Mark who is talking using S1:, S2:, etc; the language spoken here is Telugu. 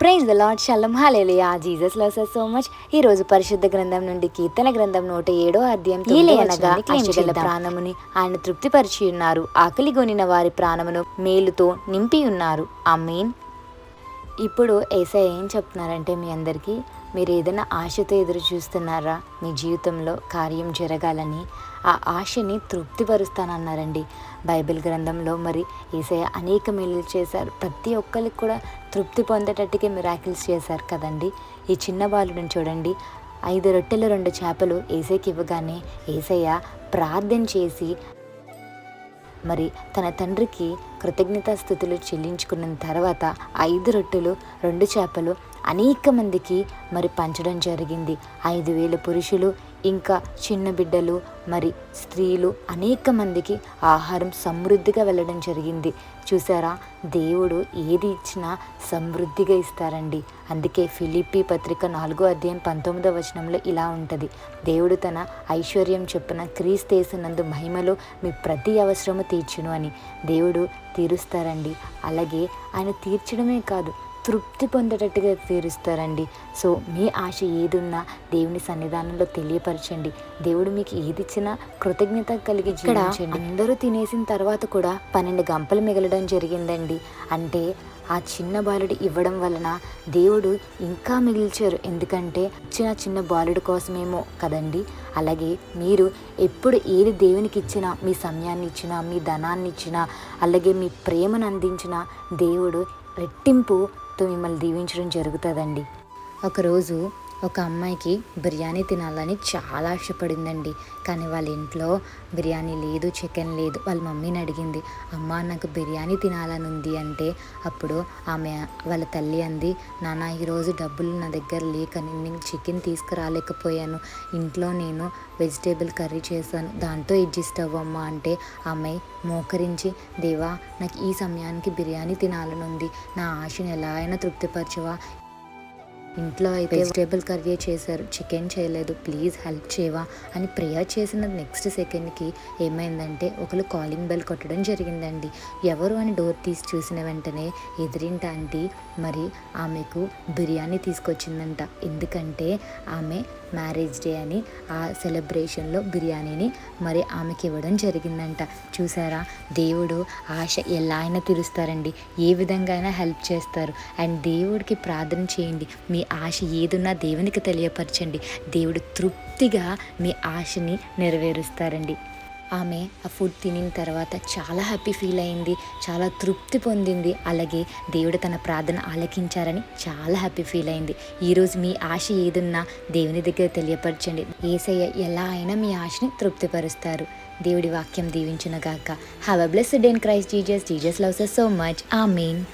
S1: Praise the lord shalom hallelujah Jesus loves us so much ఈ రోజు పరిశుద్ధ గ్రంథం నుండి కీర్తన గ్రంథం నూట ఏడో అధ్యాయం. ప్రాణముని ఆయన తృప్తిపరిచి ఉన్నారు. ఆకలి గొనిన వారి ప్రాణమును మేలుతో నింపి ఉన్నారు. మీన్ ఇప్పుడు ఏసై ఏం చెప్తున్నారంటే మీ అందరికీ మీరు ఏదైనా ఆశతో ఎదురు చూస్తున్నారా? మీ జీవితంలో కార్యం జరగాలని ఆ ఆశని తృప్తిపరుస్తానన్నారండి. బైబిల్ గ్రంథంలో మరి ఏసయ్య అనేక మేలు చేశారు. ప్రతి ఒక్కరికి కూడా తృప్తి పొందేటట్టుగా మిరాకిల్స్ చేశారు కదండి. ఈ చిన్న బాలుడిని చూడండి. ఐదు రొట్టెలు రెండు చేపలు ఏసైకి ఇవ్వగానే ఏసయ్య ప్రార్థన చేసి మరి తన తండ్రికి కృతజ్ఞతాస్థుతులు చెల్లించుకున్న తర్వాత ఐదు రొట్టెలు రెండు చేపలు అనేక మందికి మరి పంచడం జరిగింది. ఐదు వేల పురుషులు ఇంకా చిన్న బిడ్డలు మరి స్త్రీలు అనేక మందికి ఆహారం సమృద్ధిగా వెళ్ళడం జరిగింది. చూసారా? దేవుడు ఏది ఇచ్చినా సమృద్ధిగా ఇస్తారండి. అందుకే ఫిలిప్పి పత్రిక నాలుగో అధ్యాయం పంతొమ్మిదో వచనంలో ఇలా ఉంటుంది. దేవుడు తన ఐశ్వర్యం చొప్పున క్రీస్తేసినందు మహిమలో మీ ప్రతి అవసరము తీర్చును అని. దేవుడు తీరుస్తారండి. అలాగే ఆయన తీర్చడమే కాదు తృప్తి పొందేటట్టుగా తీరుస్తారండి. సో మీ ఆశ ఏదున్నా దేవుని సన్నిధానంలో తెలియపరచండి. దేవుడు మీకు ఏది ఇచ్చినా కృతజ్ఞత కలిగి జీవించండి. అందరూ తినేసిన తర్వాత కూడా పన్నెండు గంపలు మిగలడం జరిగిందండి. అంటే ఆ చిన్న బాలుడు ఇవ్వడం వలన దేవుడు ఇంకా మిగిల్చారు. ఎందుకంటే చిన్న చిన్న బాలుడు కోసమేమో కదండి. అలాగే మీరు ఎప్పుడు ఏది దేవునికి ఇచ్చినా మీ సమయాన్ని ఇచ్చినా మీ ధనాన్ని ఇచ్చినా అలాగే మీ ప్రేమను అందించినా దేవుడు రెట్టింపుతో మిమ్మల్ని దీవించడం జరుగుతుందండి. ఒకరోజు ఒక అమ్మాయికి బిర్యానీ తినాలని చాలా ఆశపడిందండి. కానీ వాళ్ళ ఇంట్లో బిర్యానీ లేదు చికెన్ లేదు. వాళ్ళ మమ్మీని అడిగింది అమ్మ నాకు బిర్యానీ తినాలని ఉంది అంటే అప్పుడు ఆమె వాళ్ళ తల్లి అంది నాన్న ఈరోజు డబ్బులు నా దగ్గర లేక నేను చికెన్ తీసుకురాలేకపోయాను. ఇంట్లో నేను వెజిటేబుల్ కర్రీ చేశాను. దాంతో అడ్జస్ట్ అవ్వమ్మ అంటే ఆమె మోకరించి దేవా నాకు ఈ సమయానికి బిర్యానీ తినాలని ఉంది. నా ఆశను ఎలా అయినా తృప్తిపరచవా? ఇంట్లో అయితే వెజిటేబుల్ కర్రీ చేశారు. చికెన్ చేయలేదు. ప్లీజ్ హెల్ప్ చేయవా అని ప్రేయర్ చేసిన నెక్స్ట్ సెకండ్కి ఏమైందంటే ఒకరు కాలింగ్ బెల్ కొట్టడం జరిగిందండి. ఎవరు అని డోర్ తీసి చూసిన వెంటనే ఎదిరింట ఆంటీ మరి ఆమెకు బిర్యానీ తీసుకొచ్చిందంట. ఎందుకంటే ఆమె మ్యారేజ్ డే అని ఆ సెలబ్రేషన్లో బిర్యానీని మరి ఆమెకి ఇవ్వడం జరిగిందంట. చూసారా? దేవుడు ఆశ ఎలా అయినా తీరుస్తారండి. ఏ విధంగా అయినా హెల్ప్ చేస్తారు. అండ్ దేవుడికి ప్రార్థన చేయండి. మీ మీ ఆశ ఏదున్నా దేవునికి తెలియపరచండి. దేవుడు తృప్తిగా మీ ఆశని నెరవేరుస్తారండి. ఆమె ఆ ఫుడ్ తినిన తర్వాత చాలా హ్యాపీ ఫీల్ అయింది చాలా తృప్తి పొందింది. అలాగే దేవుడు తన ప్రార్థన ఆలకించారని చాలా హ్యాపీ ఫీల్ అయింది. ఈరోజు మీ ఆశ ఏదున్నా దేవుని దగ్గర తెలియపరచండి. ఏసయ్య ఎలా అయినా మీ ఆశని తృప్తిపరుస్తారు. దేవుడి వాక్యం దీవించునగాక. Have a blessed in Christ Jesus Jesus loves so much ఆ మెయిన్